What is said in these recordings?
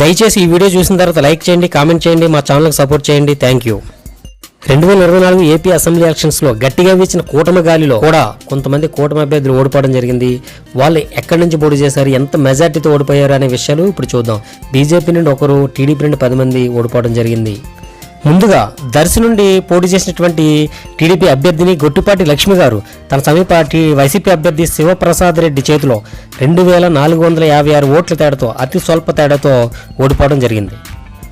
దయచేసి ఈ వీడియో చూసిన తర్వాత లైక్ చేయండి కామెంట్ చేయండి మా ఛానల్కి సపోర్ట్ చేయండి. థ్యాంక్ యూ రెండు వేల ఇరవై నాలుగు ఏపీ అసెంబ్లీ ఎలక్షన్స్లో గట్టిగా వీచిన కూటమి గాలిలో కూడా కొంతమంది కూటమి అభ్యర్థులు ఓడిపోవడం జరిగింది. వాళ్ళు ఎక్కడి నుంచి పోటీ చేశారు ఎంత మెజార్టీతో ఓడిపోయారు అనే విషయాలు ఇప్పుడు చూద్దాం. బీజేపీ నుండి ఒకరు టీడీపీ నుండి పది మంది ఓడిపోవడం జరిగింది. ముందుగా దర్శి నుండి పోటీ చేసినటువంటి టీడీపీ అభ్యర్థిని గొట్టిపాటి లక్ష్మి గారు తన సమీప టీ వైసీపీ అభ్యర్థి శివప్రసాద్ రెడ్డి చేతిలో రెండు వేల నాలుగు వందల యాభై ఆరు ఓట్ల తేడాతో అతి స్వల్ప తేడాతో ఓడిపోవడం జరిగింది.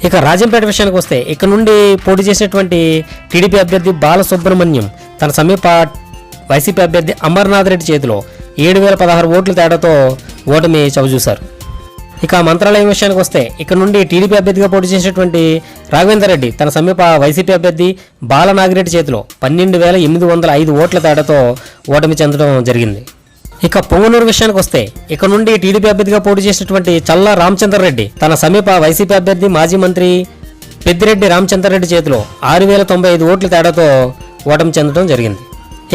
ఇక రాజంపేట విషయానికి వస్తే ఇక్కడ నుండి పోటీ చేసినటువంటి టీడీపీ అభ్యర్థి బాలసుబ్రహ్మణ్యం తన సమీప వైసీపీ అభ్యర్థి అమర్నాథ్ రెడ్డి చేతిలో ఏడు వేల పదహారు ఓట్ల తేడాతో ఓటమి చవిచూశారు. ఇక మంత్రాలయం విషయానికి వస్తే ఇక్కడ నుండి టీడీపీ అభ్యర్థిగా పోటీ చేసినటువంటి రాఘవేందర్ రెడ్డి తన సమీప వైసీపీ అభ్యర్థి బాలనాగిరెడ్డి చేతిలో పన్నెండు వేల ఎనిమిది వందల ఐదు ఓట్ల తేడాతో ఓటమి చెందడం జరిగింది. ఇక పొంగనూరు విషయానికి వస్తే ఇక్కడ నుండి టీడీపీ అభ్యర్థిగా పోటీ చేసినటువంటి చల్లా రామచంద్రరెడ్డి తన సమీప వైసీపీ అభ్యర్థి మాజీ మంత్రి పెద్దిరెడ్డి రామచంద్రరెడ్డి చేతిలో ఆరు వేల తొంభై ఐదు ఓట్ల తేడాతో ఓటమి చెందడం జరిగింది.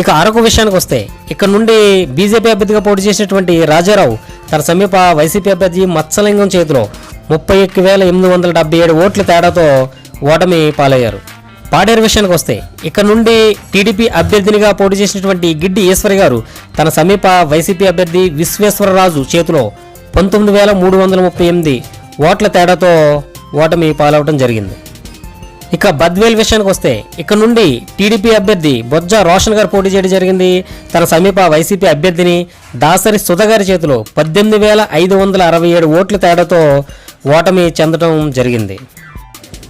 ఇక అరకు విషయానికి వస్తే ఇక్కడ నుండి బీజేపీ అభ్యర్థిగా పోటీ చేసినటువంటి రాజారావు తన సమీప వైసీపీ అభ్యర్థి మత్స్యలింగం చేతిలో ముప్పై ఒక్క వేల ఎనిమిది వందల డెబ్బై ఏడు ఓట్ల తేడాతో ఓటమి పాలయ్యారు. పాడేరు విషయానికి వస్తే ఇక్కడ నుండి టీడీపీ అభ్యర్థినిగా పోటీ చేసినటువంటి గిడ్డి ఈశ్వరి గారు తన సమీప వైసీపీ అభ్యర్థి విశ్వేశ్వరరాజు చేతిలో పంతొమ్మిది వేల మూడు వందల ముప్పై ఎనిమిది ఓట్ల తేడాతో ఓటమి పాలవడం జరిగింది. ఇక బద్వేల్ విషయానికి వస్తే ఇక్కడ నుండి టీడీపీ అభ్యర్థి బొజ్జ రోషన్ గారు పోటీ చేయడం జరిగింది. తన సమీప వైసీపీ అభ్యర్థిని దాసరి సుధ గారి చేతిలో పద్దెనిమిది వేల ఐదు వందల అరవై ఏడు ఓట్ల తేడాతో ఓటమి చెందడం జరిగింది.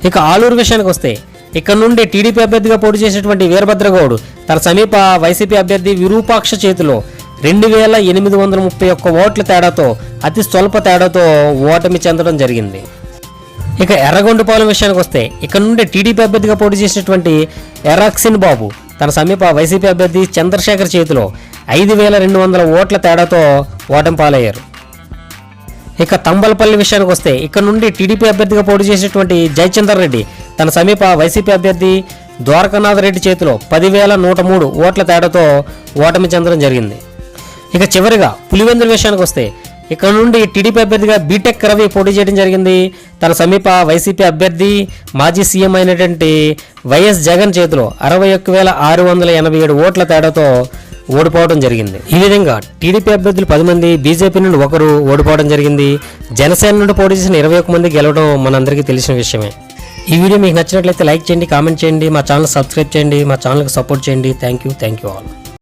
ఇక ఆలూరు విషయానికి వస్తే ఇక్కడ నుండి టీడీపీ అభ్యర్థిగా పోటీ చేసినటువంటి వీరభద్రగౌడ్ తన సమీప వైసీపీ అభ్యర్థి విరూపాక్ష చేతిలో రెండు వేల ఎనిమిది వందల ముప్పై ఒక్క ఓట్ల తేడాతో అతి స్వల్ప తేడాతో ఓటమి చెందడం జరిగింది. ఇక ఎర్రగొండపాలెం విషయానికి వస్తే ఇక్కడ నుండి టీడీపీ అభ్యర్థిగా పోటీ చేసినటువంటి ఎరాక్సిన్ బాబు తన సమీప వైసీపీ అభ్యర్థి చంద్రశేఖర్ చేతిలో ఐదు వేల రెండు వందల ఓట్ల తేడాతో ఓటమి పాలయ్యారు. ఇక తంబలపల్లి విషయానికి వస్తే ఇక్కడ నుండి టీడీపీ అభ్యర్థిగా పోటీ చేసినటువంటి జయచందర్ రెడ్డి తన సమీప వైసీపీ అభ్యర్థి ద్వారకానాథ్ రెడ్డి చేతిలో పదివేల నూట మూడు ఓట్ల తేడాతో ఓటమి చెందడం జరిగింది. ఇక చివరిగా పులివెందుల విషయానికి వస్తే ఇక్కడ నుండి టీడీపీ అభ్యర్థిగా బీటెక్ రవి పోటీ చేయడం జరిగింది. తన సమీప వైసీపీ అభ్యర్థి మాజీ సీఎం అయినటువంటి వైఎస్ జగన్ చేతిలో అరవై ఒక్క వేల ఆరు వందల ఎనభై ఏడు ఓట్ల తేడాతో ఓడిపోవడం జరిగింది. ఈ విధంగా టీడీపీ అభ్యర్థులు పది మంది బీజేపీ నుండి ఒకరు ఓడిపోవడం జరిగింది. జనసేన నుండి పోటీ చేసిన ఇరవై ఒక్క మంది గెలవడం మనందరికీ తెలిసిన విషయమే. ఈ వీడియో మీకు నచ్చినట్లయితే లైక్ చేయండి కామెంట్ చేయండి మా ఛానల్ సబ్స్క్రైబ్ చేయండి మా ఛానల్కి సపోర్ట్ చేయండి. Thank you thank you all.